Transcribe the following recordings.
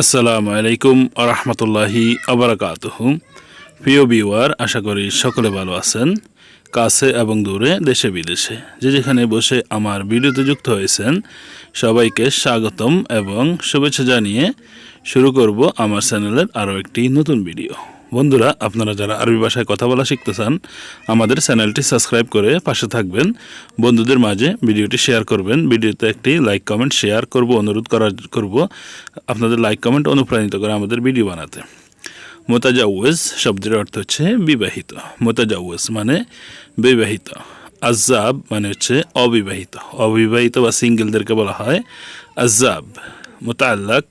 আসসালামু আলাইকুম আরহামতুল্লাহি আবরাকাত প্রিয় বিওয়ার আশা করি সকলে ভালো আছেন, কাছে এবং দূরে, দেশে, বিদেশে। যে যেখানে বসে আমার ভিডিওতে যুক্ত হয়েছেন, সবাইকে স্বাগতম এবং শুভেচ্ছা জানিয়ে শুরু করব আমার চ্যানেলের আরও একটি নতুন ভিডিও। বন্ধুরা, আপনারা যারা আরবি ভাষায় কথা বলা শিখতে চান, আমাদের চ্যানেলটি সাবস্ক্রাইব করে পাশে থাকবেন। বন্ধুদের মাঝে ভিডিওটি শেয়ার করবেন। ভিডিওতে একটি লাইক, কমেন্ট, শেয়ার করব, অনুরোধ করা করব আপনাদের লাইক, কমেন্ট অনুপ্রাণিত করে আমাদের ভিডিও বানাতে। মোতাজাউজ শব্দের অর্থ হচ্ছে বিবাহিত। মোতাজাউজ মানে বিবাহিত। আজাব মানে হচ্ছে অবিবাহিত। অবিবাহিত বা সিঙ্গেলদেরকে বলা হয় আজাব মোতাল্লাক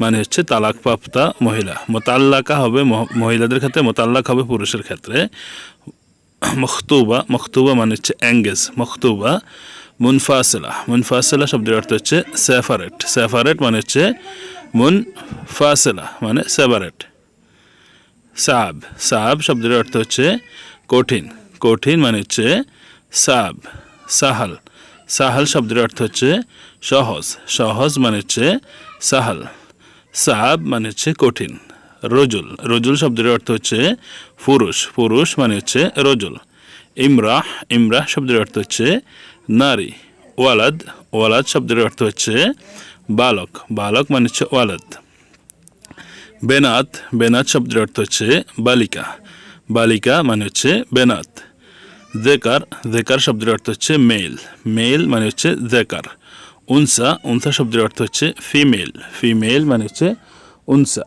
মানে হচ্ছে তালাক প্রাপ্তা মহিলা। মোতাল্লাকা হবে মহ- মহিলাদের ক্ষেত্রে, মোতাল্লাক হবে পুরুষের ক্ষেত্রে। মখতুবা মখতুবা মানে হচ্ছে অ্যাঙ্গেজ, মখতুবা মুনফাসেলা। মুনফাসলা শব্দের অর্থ হচ্ছে সেফারেট। সেফারেট মানে হচ্ছে মুন ফাসেলা মানে সেপারেট সাব সাব শব্দের অর্থ হচ্ছে কঠিন। কঠিন মানে হচ্ছে সাব, সাহাল। সাহাল শব্দের অর্থ হচ্ছে সহজ। সহজ মানে হচ্ছে সাহাল। সাব মানে হচ্ছে কঠিন, রজুল রজুল শব্দের অর্থ হচ্ছে পুরুষ পুরুষ মানে হচ্ছে রজুল। ইমরাহ ইমরাহ শব্দের অর্থ হচ্ছে নারী। ওয়ালাদ ওয়ালাদ শব্দের অর্থ হচ্ছে বালক বালক মানে হচ্ছে ওয়ালাদ। বেনাত বেনাত শব্দের অর্থ হচ্ছে বালিকা বালিকা মানে হচ্ছে বেনাত। জেকার জেকার শব্দের অর্থ হচ্ছে মেল মেল মানে হচ্ছে জেকার। উনসা উনসা শব্দের অর্থ হচ্ছে ফিমেল ফিমেল মানে হচ্ছে উনসা।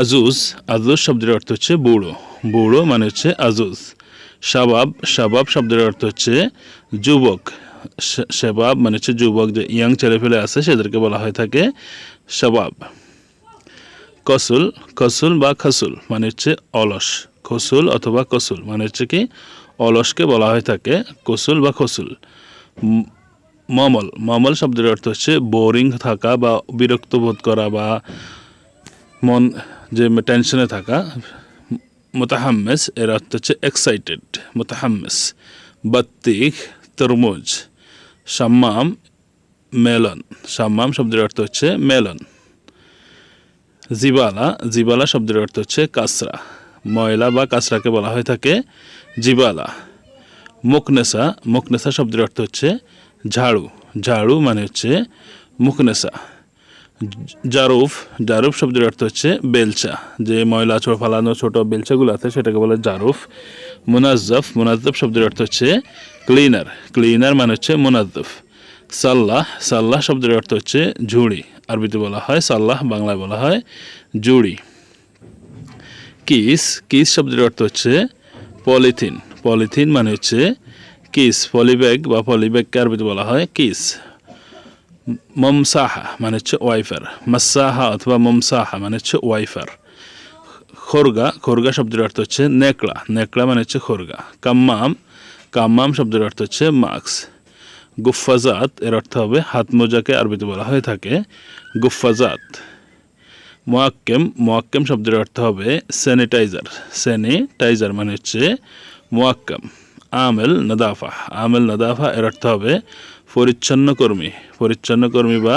আজুজ আজুজ শব্দের অর্থ হচ্ছে বুড়ো বুড়ো মানে হচ্ছে আজুজ। শাবাব শাবাব শব্দের অর্থ হচ্ছে যুবক। শেবাব মানে হচ্ছে যুবক, যে ইয়াং ছেলেপেলে আছে, সেদেরকে বলা হয়ে থাকে শাবাব। কসুল কসুল বা খসুল মানে হচ্ছে অলস। খসুল অথবা কসুল মানে হচ্ছে কি, অলসকে বলা হয়ে থাকে কসুল বা খসুল। মমল। মমল শব্দের অর্থ হচ্ছে বোরিং থাকা বা বিরক্ত বোধ করা বা মন যে টেনশনে থাকা। মোতাহাম্মেস এর অর্থ হচ্ছে এক্সাইটেড মোতাহাম্মেস। বত্তিক, তরমুজ। সাম্মাম, মেলন। সাম্মাম শব্দের অর্থ হচ্ছে মেলন। জিবালা জিবালা শব্দের অর্থ হচ্ছে কাসরা। ময়লা বা কাসরাকে বলা হয়ে থাকে জিবালা। মুকনেসা মুকনেসা শব্দের অর্থ হচ্ছে ঝাড়ু। ঝাড়ু মানে হচ্ছে মুকনেসা জারুফ জারুফ শব্দের অর্থ হচ্ছে বেলচা। যে ময়লা ছোট, ফালানো ছোট বেলচাগুলো আছে, সেটাকে বলে জারুফ মুনাজ্জফ মুনাজ্জফ শব্দের অর্থ হচ্ছে ক্লিনার। ক্লিনার মানে হচ্ছে মুনাজ্জফ। সাল্লাহ সাল্লাহ শব্দের অর্থ হচ্ছে ঝুড়ি। আরবিতে বলা হয় সাল্লাহ, বাংলায় বলা হয় জুড়ি কিস কিস শব্দের অর্থ হচ্ছে পলিথিন। পলিথিন মানে হচ্ছে কিস, পলিব্যাগ বা পলিব্যাগকে আরবিতে বলা হয়, কিস। মমসাহা মানে হচ্ছে ওয়াইফার। মাসাহা অথবা মমসাহা মানে হচ্ছে ওয়াইফার। খোরগা খোরগা শব্দের অর্থ হচ্ছে নেকড়া। নেকড়া মানে হচ্ছে খোরগা। কাম্মাম কাম্মাম শব্দের অর্থ হচ্ছে মাস্ক। গুফাজাত এর অর্থ হবে হাত মোজাকে আরবিতে বলা হয়ে থাকে। গুফাজাত মোয়াক্কেম মোয়াক্কেম শব্দের অর্থ হবে স্যানিটাইজার স্যানিটাইজার মানে হচ্ছে মোয়াক্কেম। আমেল নাদাফা। আমেল নাদাফা এর অর্থ হবে পরিচ্ছন্ন কর্মী। পরিচ্ছন্ন কর্মী বা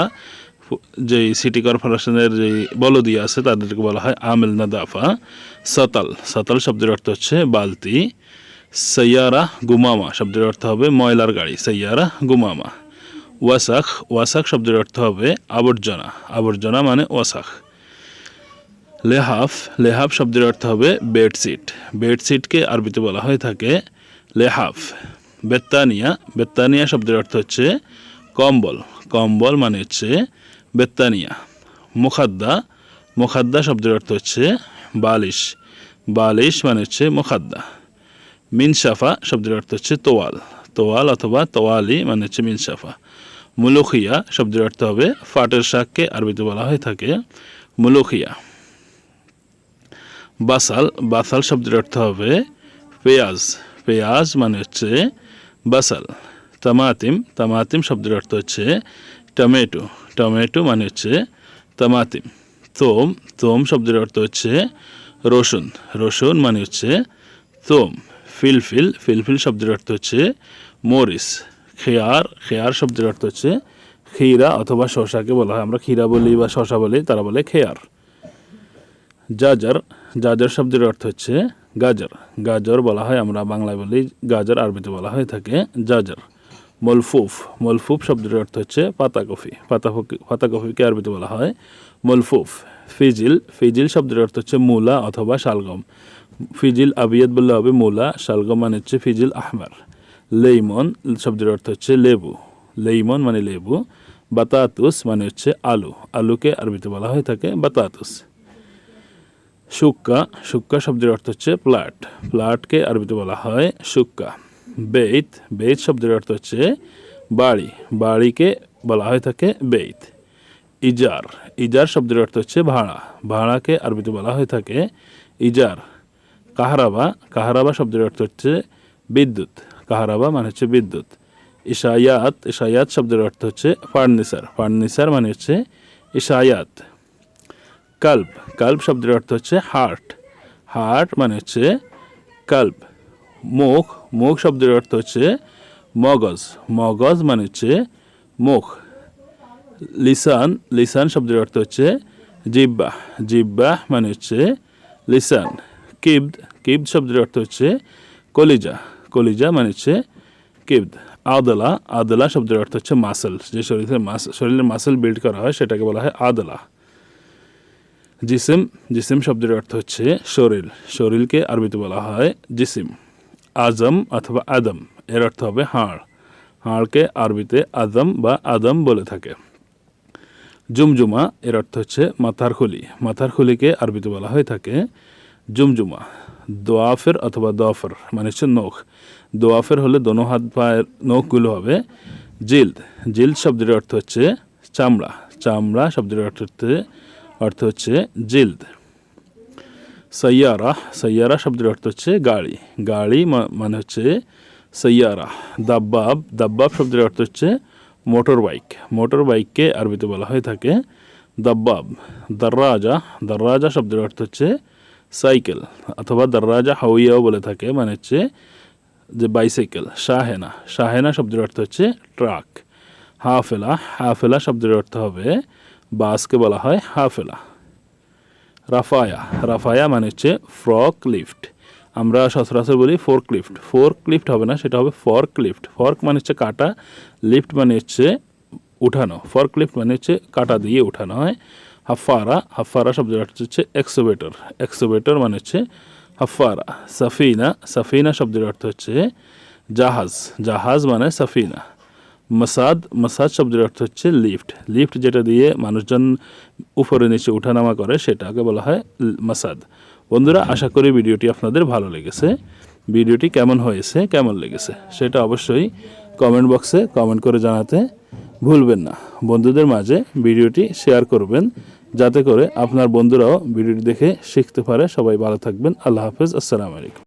যেই সিটি কর্পোরেশনের যেই বলদি আছে তাদেরকে বলা হয় আমেল নাদাফা। সাতাল। সাতাল শব্দের অর্থ হচ্ছে বালতি। সৈয়ারা গুমামা শব্দের অর্থ হবে ময়লার গাড়ি। সৈয়ারা গুমামা। ওয়াসাখ। ওয়াসাখ শব্দের অর্থ হবে আবর্জনা। আবর্জনা মানে ওয়াসাখ। লেহাফ। লেহাফ শব্দের অর্থ হবে বেডশিট। বেডশিটকে আরবিতে বলা হয়ে থাকে লেহাফ। বেত্তানিয়া বেত্তানিয়া শব্দের অর্থ হচ্ছে কম্বল। কম্বল মানে হচ্ছে বেত্তানিয়া। মুখাদ্দা মুখাদ্দা শব্দের অর্থ হচ্ছে বালিশ। বালিশ মানে হচ্ছে মুখাদ্দা। মিনসাফা শব্দের অর্থ হচ্ছে তোয়াল। তোয়াল অথবা তোয়ালি মানে হচ্ছে মিনসাফা। মুলুখিয়া শব্দের অর্থ হবে ফাটের শাককে আরবিতে বলা হয়ে থাকে মুলুখিয়া। বাসাল বাসাল শব্দের অর্থ হবে পেঁয়াজ। পেঁয়াজ মানে হচ্ছে বাসাল। তামাতিম তামাতিম শব্দের অর্থ হচ্ছে টমেটো। টমেটো মানে হচ্ছে তামাতিম। তোম তোম শব্দের অর্থ হচ্ছে রসুন। রসুন মানে হচ্ছে তোম। ফিলফিল ফিলফিল শব্দের অর্থ হচ্ছে মরিস খেয়ার খেয়ার শব্দের অর্থ হচ্ছে ক্ষীরা অথবা শশাকে বলা হয়। আমরা ক্ষীরা বলি বা শশা বলি, তারা বলে খেয়ার। জাজার জাজার শব্দের অর্থ হচ্ছে গাজর। গাজর বলা হয় আমরা বাংলায় বলি গাজর, আরবিতে বলা হয়ে থাকে জাজার। মলফুফ মলফুফ শব্দের অর্থ হচ্ছে পাতাকপি। পাতাকপি, পাতাকপিকে আরবিতে বলা হয় মলফুফ। ফিজিল ফিজিল শব্দের অর্থ হচ্ছে মূলা অথবা শালগম। ফিজিল আবিয়াত বললে হবে মূলা, শালগম মানে হচ্ছে ফিজিল আহমার। লেইমন শব্দের অর্থ হচ্ছে লেবু। লেইমন মানে লেবু। বাতাতুস মানে হচ্ছে আলু। আলুকে আরবিতে বলা হয়ে থাকে বাতাতুস। সুক্কা সুক্কা শব্দের অর্থ হচ্ছে প্লাট। প্লাটকে আরবিতে বলা হয় সুক্কা বেইত বেইত শব্দের অর্থ হচ্ছে বাড়ি। বাড়িকে বলা হয়ে থাকে বেইত। ইজার ইজার শব্দের অর্থ হচ্ছে ভাড়া। ভাড়াকে আরবিতে বলা হয়ে থাকে ইজার। কাহারাবা কাহারাবা শব্দের অর্থ হচ্ছে বিদ্যুৎ। কাহারাবা মানে হচ্ছে বিদ্যুৎ। ইশায়াত ইশায়াত শব্দের অর্থ হচ্ছে ফার্নিচার। ফার্নিচার মানে হচ্ছে ইশায়াত। কাল্প কাল্প শব্দের অর্থ হচ্ছে হার্ট হার্ট মানে হচ্ছে কাল্প। মুখ মুখ শব্দের অর্থ হচ্ছে মগজ মগজ মানে হচ্ছে মুখ। লিসান লিসান শব্দের অর্থ হচ্ছে জিব্বা জিব্বা মানে হচ্ছে লিসান। কিবদ কিবদ শব্দের অর্থ হচ্ছে কলিজা কলিজা মানে হচ্ছে কিবদ। আদলা আদলা শব্দের অর্থ হচ্ছে মাসেল যে শরীরের মাস শরীরের মাসেল বিল্ড করা হয়, সেটাকে বলা হয় আদলা। জিসিম জিসিম শব্দের অর্থ হচ্ছে শরীর। শরীরকে আরবিতে বলা হয় জিসিম। আজম অথবা আদম, এর অর্থ হবে হাড়। হাড়কে আরবিতে আদম বা আদম বলে থাকে। জুমজুমা, এর অর্থ হচ্ছে মাথার খুলি। মাথার খুলিকে আরবিতে বলা হয়ে থাকে জুমজুমা। দোয়াফের অথবা দোয়াফের মানে হচ্ছে নখ। দোয়াফের হলে দোনো হাত পায়ের নখগুলো হবে জিল্দ। জিল্দ শব্দের অর্থ হচ্ছে চামড়া। চামড়া শব্দের অর্থ হচ্ছে অর্থ হচ্ছে জিল্দ। সৈয়ারা সৈয়ারা শব্দের অর্থ হচ্ছে গাড়ি। গাড়ি মানে হচ্ছে সৈয়ারা। দাব্বাব দাব্বাব শব্দের অর্থ হচ্ছে মোটর বাইক মোটর বাইককে আরবিতে বলা হয়ে থাকে দাব্বাব। দর্রাজা দর্রাজা শব্দের অর্থ হচ্ছে সাইকেল অথবা দর্রাজা হাউইয়াও বলে থাকে মানে হচ্ছে যে বাইসাইকেল, শাহেনা। শাহেনা শব্দের অর্থ হচ্ছে ট্রাক। হাফেলা হাফেলা শব্দের অর্থ হবে বাসকে বলা হয় হাফেলা। রাফায়া রাফায়া মানে হচ্ছে ফ্রক লিফট। আমরা সচরাচর বলি ফোর্ক লিফট। ফোর্ক লিফট হবে না, সেটা হবে ফর্ক লিফট। ফর্ক মানে হচ্ছে কাটা, লিফট মানে হচ্ছে উঠানো। ফর্ক লিফট মানে হচ্ছে কাটা দিয়ে উঠানো হয়। হাফারা হাফারা অর্থ হচ্ছে এক্সোবেটর এক্সোবেটর মানে হচ্ছে হাফারা। সাফিনা সাফিনা শব্দের অর্থ হচ্ছে জাহাজ। জাহাজ মানে সাফিনা। মাসাদ মাসাদ শব্দের অর্থ হচ্ছে লিফট লিফট যেটা দিয়ে মানুষজন উপরে নিচে ওঠানামা করে, সেটাকে বলা হয় মাসাদ। বন্ধুরা, আশা করি ভিডিওটি আপনাদের ভালো লেগেছে। ভিডিওটি কেমন হয়েছে, কেমন লেগেছে, সেটা অবশ্যই কমেন্ট বক্সে কমেন্ট করে জানাতে ভুলবেন না। বন্ধুদের মাঝে ভিডিওটি শেয়ার করবেন, যাতে করে আপনার বন্ধুরাও ভিডিওটি দেখে শিখতে পারে। সবাই ভালো থাকবেন। আল্লাহ হাফেজ। আসসালামু আলাইকুম।